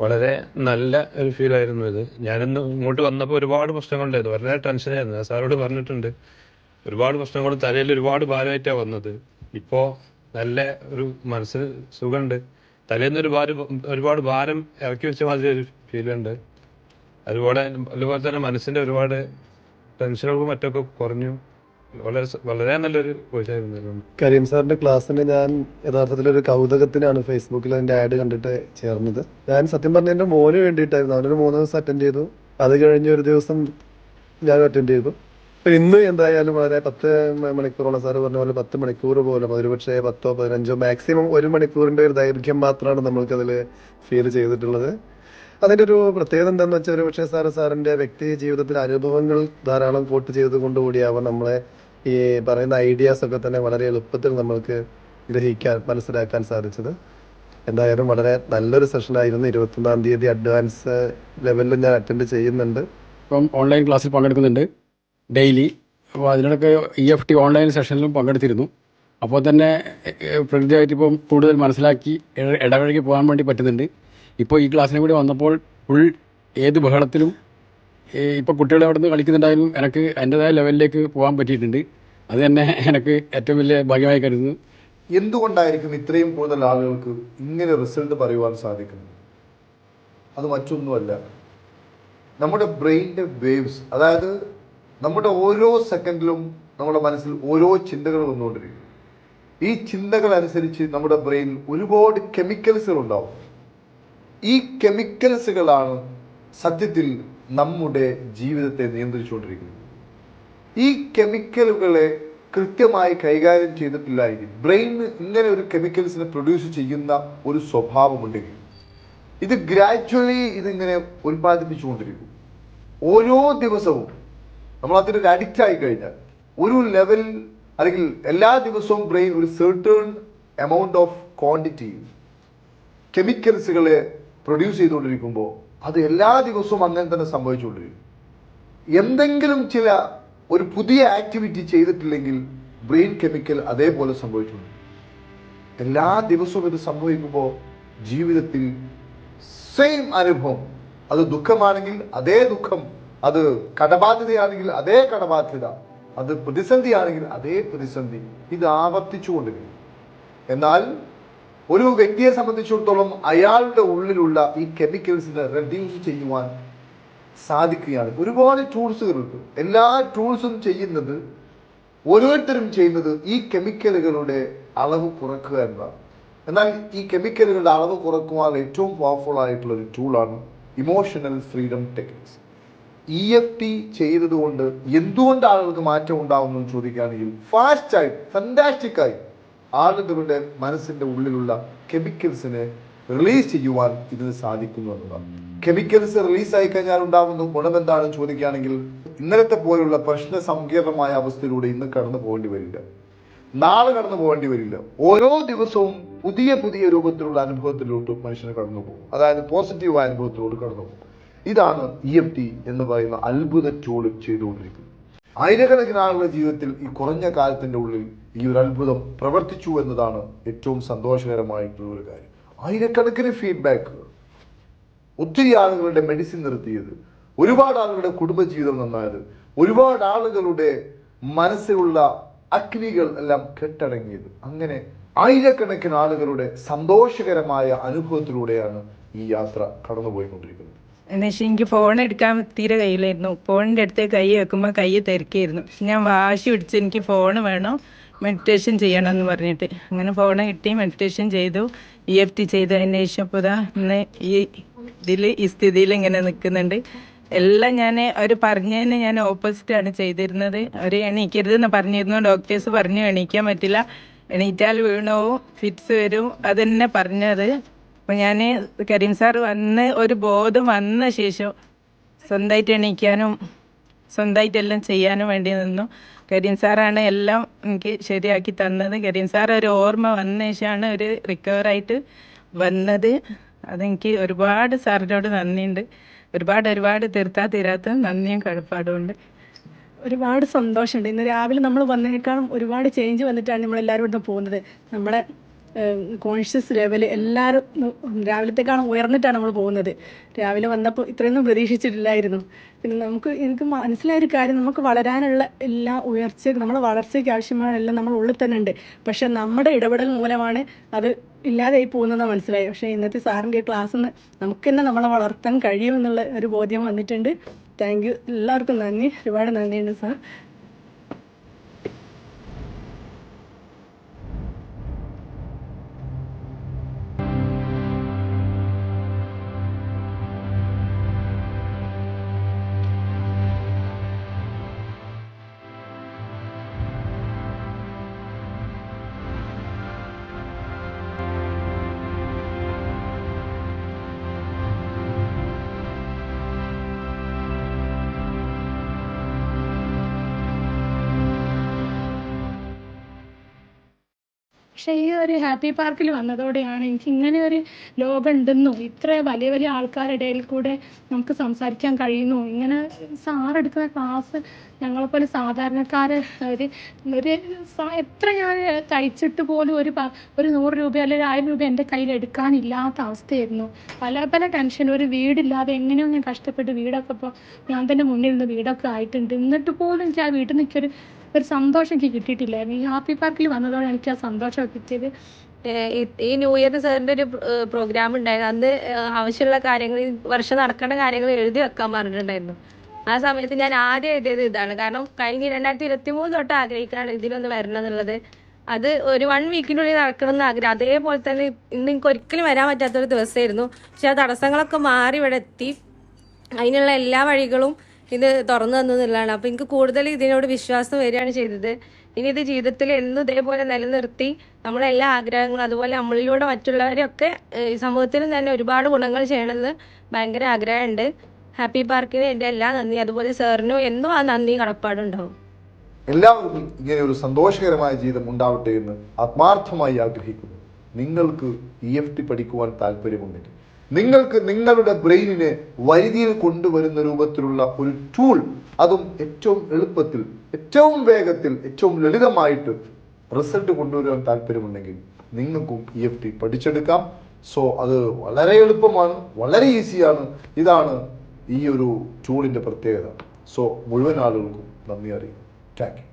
വളരെ നല്ല ഒരു ഫീൽ ആയിരുന്നു ഇത്. ഞാനിന്ന് ഇങ്ങോട്ട് വന്നപ്പോൾ ഒരുപാട് പ്രശ്നങ്ങളുണ്ടായിരുന്നു. വളരെ ടെൻഷനായിരുന്നു സാറോട് പറഞ്ഞിട്ടുണ്ട്. ഒരുപാട് പ്രശ്നങ്ങൾ തലയിൽ ഒരുപാട് ഭാരമായിട്ടാണ് വന്നത്. ഇപ്പോൾ നല്ല ഒരു മനസ്സിന് സുഖമുണ്ട് തലേന്ന് ഒരു ഭാരം ഒരുപാട് ഭാരം ഇറക്കി വെച്ച മാതിരി ഒരു ഫീലുണ്ട് അതുപോലെ അതുപോലെ തന്നെ മനസ്സിന്റെ ഒരുപാട് ടെൻഷനുകളും മറ്റൊക്കെ കുറഞ്ഞു. വളരെ നല്ലൊരു കരീം സാറിന്റെ ക്ലാസ്സിന് ഞാൻ യഥാർത്ഥത്തിൽ ഒരു കൗതുകത്തിനാണ് ഫേസ്ബുക്കിൽ അതിന്റെ ആഡ് കണ്ടിട്ട് ചേർന്നത്. ഞാൻ സത്യം പറഞ്ഞ എന്റെ മോന് വേണ്ടിയിട്ടായിരുന്നു. അവനൊരു മൂന്ന് ദിവസം അറ്റൻഡ് ചെയ്തു. അത് കഴിഞ്ഞ ഒരു ദിവസം ഞാൻ അറ്റൻഡ് ചെയ്തു. ഇന്ന് എന്തായാലും വളരെ പത്ത് മണിക്കൂറോളം സാറ് പറഞ്ഞ പോലെ പത്ത് മണിക്കൂർ പോലും ഒരുപക്ഷെ പത്തോ പതിനഞ്ചോ മാക്സിമം ഒരു മണിക്കൂറിന്റെ ഒരു ദൈർഘ്യം മാത്രമാണ് നമ്മൾക്ക് അതിൽ ഫീൽ ചെയ്തിട്ടുള്ളത്. അതിന്റെ ഒരു പ്രത്യേകത എന്താണെന്ന് വെച്ചാൽ ഒരുപക്ഷെ സാറ് സാറിന്റെ വ്യക്തി ജീവിതത്തിലെ അനുഭവങ്ങൾ ധാരാളം കോട്ട് കൂടിയാവാം നമ്മളെ ഈ പറയുന്ന ഐഡിയാസ് ഒക്കെ തന്നെ വളരെ എളുപ്പത്തിൽ നമ്മൾക്ക് ഗ്രഹിക്കാൻ മനസ്സിലാക്കാൻ സാധിച്ചത്. എന്തായാലും വളരെ നല്ലൊരു സെഷനായിരുന്നു ഇരുപത്തൊന്നാം തീയതി അഡ്വാൻസ് ലെവലിൽ ഞാൻ അറ്റൻഡ് ചെയ്യുന്നുണ്ട്. ഇപ്പം ഓൺലൈൻ ക്ലാസ്സിൽ പങ്കെടുക്കുന്നുണ്ട്. ഡെയിലി അപ്പോൾ അതിനിടയ്ക്ക് ഇ എഫ് ടി ഓൺലൈൻ സെഷനിലും പങ്കെടുത്തിരുന്നു. അപ്പോൾ തന്നെ പ്രകൃതിയായിട്ട് ഇപ്പം കൂടുതൽ മനസ്സിലാക്കി ഇടവഴകി പോകാൻ വേണ്ടി പറ്റുന്നുണ്ട്. ഇപ്പോൾ ഈ ക്ലാസ്സിനും കൂടി വന്നപ്പോൾ ഫുൾ ഏത് ബഹളത്തിലും ഇപ്പോൾ കുട്ടികൾ അവിടെ നിന്ന് കളിക്കുന്നുണ്ടായാലും എനിക്ക് എന്റെതായ ലെവലിലേക്ക് പോകാൻ പറ്റിയിട്ടുണ്ട്. അത് തന്നെ എനിക്ക് ഏറ്റവും വലിയ ഭാഗ്യമായി കരുതുന്നു. എന്തുകൊണ്ടായിരിക്കും ഇത്രയും കൂടുതൽ ആളുകൾക്ക് ഇങ്ങനെ റിസൾട്ട് പറയുവാൻ സാധിക്കുന്നത്? അത് മറ്റൊന്നുമല്ല. നമ്മുടെ ബ്രെയിന്റെ വേവ്സ് അതായത് നമ്മുടെ ഓരോ സെക്കൻഡിലും നമ്മുടെ മനസ്സിൽ ഓരോ ചിന്തകൾ വന്നുകൊണ്ടിരിക്കും ഈ ചിന്തകൾ അനുസരിച്ച് നമ്മുടെ ബ്രെയിനിൽ ഒരുപാട് കെമിക്കൽസുകൾ ഉണ്ടാവും ഈ കെമിക്കൽസുകളാണ് സത്യത്തിൽ നമ്മുടെ ജീവിതത്തെ നിയന്ത്രിച്ചുകൊണ്ടിരിക്കുന്നത്. ഈ കെമിക്കലുകളെ കൃത്യമായി കൈകാര്യം ചെയ്തിട്ടില്ലായിരിക്കും. ബ്രെയിനിന് ഇങ്ങനെ ഒരു കെമിക്കൽസിനെ പ്രൊഡ്യൂസ് ചെയ്യുന്ന ഒരു സ്വഭാവമുണ്ടെങ്കിൽ ഇത് ഗ്രാജ്വലി ഇതിങ്ങനെ ഉൽപ്പാദിപ്പിച്ചുകൊണ്ടിരിക്കും. ഓരോ ദിവസവും നമ്മൾ അതിനൊരു അഡിക്റ്റ് ആയി കഴിഞ്ഞാൽ ഒരു ലെവൽ അല്ലെങ്കിൽ എല്ലാ ദിവസവും ബ്രെയിൻ ഒരു സെർട്ടേൺ എമൗണ്ട് ഓഫ് ക്വാണ്ടിറ്റി കെമിക്കൽസുകളെ പ്രൊഡ്യൂസ് ചെയ്തുകൊണ്ടിരിക്കുമ്പോൾ അത് എല്ലാ ദിവസവും അങ്ങനെ തന്നെ സംഭവിച്ചുകൊണ്ടിരിക്കും. എന്തെങ്കിലും ചില ഒരു പുതിയ ആക്ടിവിറ്റി ചെയ്തിട്ടില്ലെങ്കിൽ ബ്രെയിൻ കെമിക്കൽ അതേപോലെ സംഭവിക്കുന്നു എല്ലാ ദിവസവും ഇത് സംഭവിക്കുമ്പോൾ ജീവിതത്തിൽ സെയിം അനുഭവം. അത് ദുഃഖമാണെങ്കിൽ അതേ ദുഃഖം. അത് കടബാധ്യതയാണെങ്കിൽ അതേ കടബാധ്യത. അത് പ്രതിസന്ധിയാണെങ്കിൽ അതേ പ്രതിസന്ധി. ഇത് ആവർത്തിച്ചുകൊണ്ടിരിക്കും എന്നാൽ ഒരു വ്യക്തിയെ സംബന്ധിച്ചിടത്തോളം അയാളുടെ ഉള്ളിലുള്ള ഈ കെമിക്കൽസിനെ റെഡ്യൂസ് ചെയ്യുവാൻ സാധിക്കുകയാണ്. ഒരുപാട് ടൂൾസുകളുണ്ട്. എല്ലാ ടൂൾസും ചെയ്യുന്നത് ഓരോരുത്തരും ചെയ്യുന്നത് ഈ കെമിക്കലുകളുടെ അളവ് കുറക്കുക എന്നതാണ്. എന്നാൽ ഈ കെമിക്കലുകളുടെ അളവ് കുറക്കുവാൻ ഏറ്റവും പവർഫുൾ ആയിട്ടുള്ള ഒരു ടൂളാണ് emotional freedom techniques E F T ചെയ്തതുകൊണ്ട് എന്തുകൊണ്ട് ആളുകൾക്ക് മാറ്റം ഉണ്ടാവുന്നു എന്ന് ചോദിക്കുകയാണെങ്കിൽ ഫാസ്റ്റായി ഫന്റാസ്റ്റിക് ആയി ആളുകളുടെ മനസ്സിന്റെ ഉള്ളിലുള്ള കെമിക്കൽസിനെ റിലീസ് ചെയ്യുവാൻ ഇതിന് സാധിക്കുന്നു എന്നതാണ് കെമിക്കൽസ് റിലീസ് ആയി കഴിഞ്ഞാൽ ഉണ്ടാകുന്ന ഗുണം എന്താണെന്ന് ചോദിക്കുകയാണെങ്കിൽ ഇന്നലത്തെ പോലുള്ള പ്രശ്ന സങ്കീർണമായ അവസ്ഥയിലൂടെ ഇന്ന് കടന്നു പോകേണ്ടി വരില്ല. നാളെ കടന്നു പോകേണ്ടി വരില്ല. ഓരോ ദിവസവും പുതിയ പുതിയ രൂപത്തിലുള്ള അനുഭവത്തിലോട്ട് മനുഷ്യന് കടന്നു പോകും. അതായത് പോസിറ്റീവായ അനുഭവത്തിലോട്ട് കടന്നു പോകും. ഇതാണ് ഇ എഫ് ടി എന്ന് പറയുന്ന അത്ഭുത ടൂൾ ചെയ്തുകൊണ്ടിരിക്കുന്നത്. ആയിരക്കണക്കിന് ആളുകളുടെ ജീവിതത്തിൽ ഈ കുറഞ്ഞ കാലത്തിന്റെ ഉള്ളിൽ ഈ ഒരു അത്ഭുതം പ്രവർത്തിച്ചു എന്നതാണ് ഏറ്റവും സന്തോഷകരമായിട്ടുള്ള ഒരു കാര്യം. ആയിരക്കണക്കിന് ഫീഡ്ബാക്ക് ഒത്തിരി ആളുകളുടെ മെഡിസിൻ നിർത്തിയത്. ഒരുപാട് ആളുകളുടെ കുടുംബജീവിതം നന്നായത്. ഒരുപാട് ആളുകളുടെ മനസ്സിലുള്ള അഗ്നികൾ എല്ലാം കെട്ടടങ്ങിയത്. അങ്ങനെ ആയിരക്കണക്കിന് ആളുകളുടെ സന്തോഷകരമായ അനുഭവത്തിലൂടെയാണ് ഈ യാത്ര കടന്നുപോയിക്കൊണ്ടിരിക്കുന്നത്. എന്നുവെച്ചാൽ എനിക്ക് ഫോൺ എടുക്കാൻ തീരെ കയ്യിലായിരുന്നു. ഫോണിന്റെ അടുത്ത് കൈ വെക്കുമ്പോൾ കൈ തിരക്കായിരുന്നു ഞാൻ വാശി പിടിച്ച് എനിക്ക് ഫോൺ വേണം മെഡിറ്റേഷൻ ചെയ്യണം എന്ന് പറഞ്ഞിട്ട്. അങ്ങനെ ഫോൺ കിട്ടി മെഡിറ്റേഷൻ ചെയ്തു ഇ എഫ് ടി ചെയ്തു അതിന് ശേഷം ഇതാ ഇന്ന് ഈ ഇതിൽ ഈ സ്ഥിതിയിൽ ഇങ്ങനെ നിൽക്കുന്നുണ്ട് എല്ലാം ഞാൻ അവർ പറഞ്ഞതിന് ഞാൻ ഓപ്പോസിറ്റാണ് ചെയ്തിരുന്നത്. അവർ എണീക്കരുതെന്ന് പറഞ്ഞിരുന്നു. ഡോക്ടേഴ്സ് പറഞ്ഞു എണീക്കാൻ പറ്റില്ല. എണീറ്റാൽ വീണോ ഫിറ്റ്സ് വരും. അതന്നെ പറഞ്ഞത്. അപ്പോൾ ഞാൻ കരീം സാർ വന്ന് ഒരു ബോധം വന്ന ശേഷം സ്വന്തമായിട്ട് എണീക്കാനും സ്വന്തമായിട്ടെല്ലാം ചെയ്യാനും വേണ്ടി നിന്നു. കരീം സാറാണ് എല്ലാം എനിക്ക് ശരിയാക്കി തന്നത്. കരീം സാർ ഒരു ഓർമ്മ വന്ന ശേഷമാണ് ഒരു റിക്കവറായിട്ട് വന്നത്. അതെനിക്ക് ഒരുപാട് സാറിനോട് നന്ദിയുണ്ട്. ഒരുപാട് ഒരുപാട് തീർത്താ തീരാത്ത നന്ദിയും കടപ്പാടുമുണ്ട് ഒരുപാട് സന്തോഷമുണ്ട്. ഇന്ന് രാവിലെ നമ്മൾ വന്നതിനേക്കാളും ഒരുപാട് ചേഞ്ച് വന്നിട്ടാണ് നമ്മളെല്ലാവരും ഇവിടുന്ന് പോകുന്നത്. നമ്മളെ കോൺഷ്യസ് ലെവൽ എല്ലാവരും രാവിലത്തേക്കാണ് ഉയർന്നിട്ടാണ് നമ്മൾ പോകുന്നത്. രാവിലെ വന്നപ്പോൾ ഇത്രയൊന്നും പ്രതീക്ഷിച്ചിട്ടില്ലായിരുന്നു. പിന്നെ നമുക്ക് എനിക്ക് മനസ്സിലായ ഒരു കാര്യം നമുക്ക് വളരാനുള്ള എല്ലാ ഉയർച്ചയ്ക്ക് നമ്മുടെ വളർച്ചയ്ക്ക് ആവശ്യമായ എല്ലാം നമ്മൾ ഉള്ളിൽ തന്നെ ഉണ്ട്. പക്ഷെ നമ്മുടെ ഇടപെടൽ മൂലമാണ് അത് ഇല്ലാതായി പോകുന്നതെന്ന് മനസ്സിലായി പക്ഷേ ഇന്നത്തെ സാറിന്റെ ക്ലാസ്സിൽ നിന്ന് നമുക്ക് തന്നെ നമ്മളെ വളർത്താൻ കഴിയുമെന്നുള്ള ഒരു ബോധ്യം വന്നിട്ടുണ്ട്. Thank you. എല്ലാവർക്കും നന്ദി. ഒരുപാട് നന്ദിയുണ്ട് സാർ. പക്ഷേ ഈ ഒരു ഹാപ്പി പാർക്കിൽ വന്നതോടെയാണ് എനിക്ക് ഇങ്ങനെ ഒരു ലോകം ഉണ്ടെന്നും ഇത്ര വലിയ വലിയ ആൾക്കാരുടെ ഇടയിൽ കൂടെ നമുക്ക് സംസാരിക്കാൻ കഴിയുന്നു. ഇങ്ങനെ സാർ എടുക്കുന്ന ക്ലാസ് ഞങ്ങളെപ്പോലെ സാധാരണക്കാർ ഒരു ഒരു എത്ര ഞാൻ തയ്ച്ചിട്ട് പോലും ഒരു ഒരു നൂറ് രൂപ അല്ലെങ്കിൽ ആയിരം രൂപ എന്റെ കയ്യിൽ എടുക്കാനില്ലാത്ത അവസ്ഥയായിരുന്നു. പല പല ടെൻഷൻ ഒരു വീടില്ലാതെ എങ്ങനെയോ ഞാൻ കഷ്ടപ്പെട്ട് വീടൊക്കെ ഇപ്പോൾ ഞാൻ തന്നെ മുന്നിൽ നിന്ന് വീടൊക്കെ ആയിട്ടുണ്ട്. എന്നിട്ട് പോലും എനിക്ക് ആ വീട്ടിൽ നിൽക്കൊരു ഒരു സന്തോഷം എനിക്ക് കിട്ടിയിട്ടില്ലായിരുന്നു ഈ ഹാപ്പി പാർക്കിൽ വന്നതോടെ എനിക്ക് ആ സന്തോഷം കിട്ടിയത്. ഈ- ന്യൂ ഇയറിന് സാറിന്റെ ഒരു പ്രോഗ്രാം ഉണ്ടായിരുന്നു. അന്ന് ആവശ്യമുള്ള കാര്യങ്ങൾ ഈ വർഷം നടക്കേണ്ട കാര്യങ്ങൾ എഴുതി വെക്കാൻ പറഞ്ഞിട്ടുണ്ടായിരുന്നു. ആ സമയത്ത് ഞാൻ ആദ്യം എഴുതിയത് ഇതാണ്. കാരണം കഴിഞ്ഞ രണ്ടായിരത്തി ഇരുപത്തി മൂന്ന് തൊട്ട് ആഗ്രഹിക്കാണ് ഇതിലൊന്ന് വരണം എന്നുള്ളത്. അത് ഒരു വൺ വീക്കിനുള്ളിൽ നടക്കണം എന്ന് ആഗ്രഹം. അതേപോലെ തന്നെ ഇന്ന് എനിക്ക് ഒരിക്കലും വരാൻ പറ്റാത്തൊരു ദിവസമായിരുന്നു. പക്ഷെ ആ തടസ്സങ്ങളൊക്കെ മാറി ഇവിടെ എത്തി. അതിനുള്ള എല്ലാ വഴികളും ഇത് തുറന്നു തന്നു എന്നുള്ളതാണ് അപ്പൊ എനിക്ക് കൂടുതൽ ഇതിനോട് വിശ്വാസം വരികയാണ് ചെയ്തത്. ഇനി ഇത് ജീവിതത്തിൽ എന്നും ഇതേപോലെ നിലനിർത്തി നമ്മളെ എല്ലാ ആഗ്രഹങ്ങളും അതുപോലെ നമ്മളിലൂടെ മറ്റുള്ളവരെയൊക്കെ ഈ സമൂഹത്തിനും തന്നെ ഒരുപാട് ഗുണങ്ങൾ ചെയ്യണമെന്ന് ഭയങ്കര ആഗ്രഹമുണ്ട്. ഹാപ്പി പാർക്കിന് എന്റെ എല്ലാ നന്ദി. അതുപോലെ സാറിനും എന്നും ആ നന്ദി കടപ്പാടുണ്ടാവും. എല്ലാവർക്കും ഇങ്ങനെ ഒരു സന്തോഷകരമായ ജീവിതം ഉണ്ടാവട്ടെ എന്ന് ആത്മാർത്ഥമായി ആഗ്രഹിക്കുന്നു. നിങ്ങൾക്ക് ഇ എഫ് ടി പഠിക്കുവാൻ താല്പര്യമുണ്ടെങ്കിൽ നിങ്ങൾക്ക് നിങ്ങളുടെ ബ്രെയിനിനെ വരുതിയിൽ കൊണ്ടുവരുന്ന രൂപത്തിലുള്ള ഒരു ടൂൾ അതും ഏറ്റവും എളുപ്പത്തിൽ ഏറ്റവും വേഗത്തിൽ ഏറ്റവും ലളിതമായിട്ട് റിസൾട്ട് കൊണ്ടുവരാൻ താല്പര്യമുണ്ടെങ്കിൽ നിങ്ങൾക്കും ഇ എഫ് ടി പഠിച്ചെടുക്കാം. സോ അത് വളരെ എളുപ്പമാണ് വളരെ ഈസിയാണ്. ഇതാണ് ഈ ഒരു ടൂളിന്റെ പ്രത്യേകത. സോ മുഴുവൻ ആളുകൾക്കും നന്ദി അറിയിക്കും താങ്ക്